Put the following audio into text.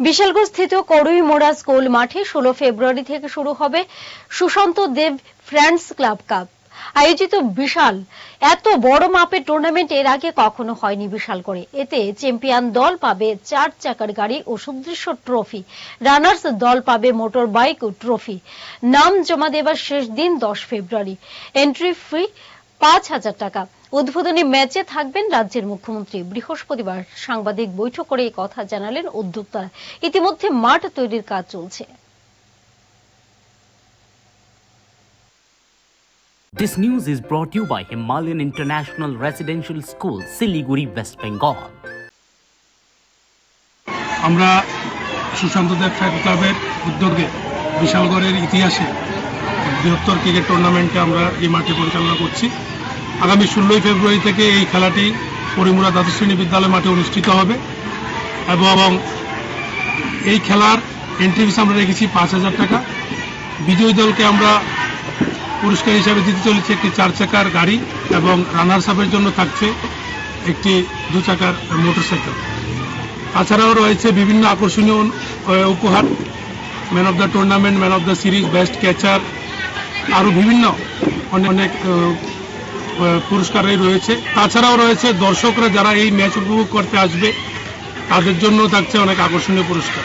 বিশালগঞ্জ স্থিত করুই মোড়া স্কুল মাঠে ষোলো ফেব্রুয়ারি থেকে শুরু হবে Sushanta Deb friends club cup. আয়োজিত বিশাল, এত বড় মাপের টুর্নামেন্ট এর আগে কখনো হয়নি বিশাল করে। এতে চ্যাম্পিয়ন দল পাবে চার চাকার গাড়ি ও সুদৃশ্য ট্রফি রানার্স দল পাবে মোটর বাইক ও ট্রফি নাম জমা দেবার শেষ দিন দশ ফেব্রুয়ারি। এন্ট্রি ফি পাঁচ হাজার টাকা। উদ্বোধনী ম্যাচে থাকবেন রাজ্যের মুখ্যমন্ত্রী। বৃহস্পতিবার সাংবাদিক বৈঠক করে এই কথা জানালেন উদ্যোক্তারা ইতিমধ্যে মাঠ তৈরির কাজ চলছে। This news is brought to you by Himalayan International Residential School, Siliguri, West Bengal. আমরা সুশান্ত দেব ফ্যান ক্লাবের উদ্যোগে বিশালগড়ের ইতিহাসে বৃহত্তর ক্রিকেট টুর্নামেন্টে আমরা এই মাঠে পরিচালনা করছি। আগামী ষোলোই ফেব্রুয়ারি থেকে এই খেলাটি পরিমুরা দ্বাদশ শ্রেণি বিদ্যালয় মাঠে অনুষ্ঠিত হবে। এবং এই খেলার এন্ট্রি ফিস আমরা রেখেছি পাঁচ হাজার টাকা। বিজয়ী দলকে আমরা পুরস্কার হিসাবে দিতে চলেছি একটি চার চাকার গাড়ি এবং রানার্স আপের জন্য থাকছে একটি দু চাকার মোটরসাইকেল তাছাড়াও রয়েছে বিভিন্ন আকর্ষণীয় উপহার। Man of the tournament man of the series best catcher আরও বিভিন্ন অনেক অনেক পুরস্কারই রয়েছে। তাছাড়াও রয়েছে দর্শকরা যারা এই ম্যাচ উপভোগ করতে আসবে, তাদের জন্য থাকছে অনেক আকর্ষণীয় পুরস্কার।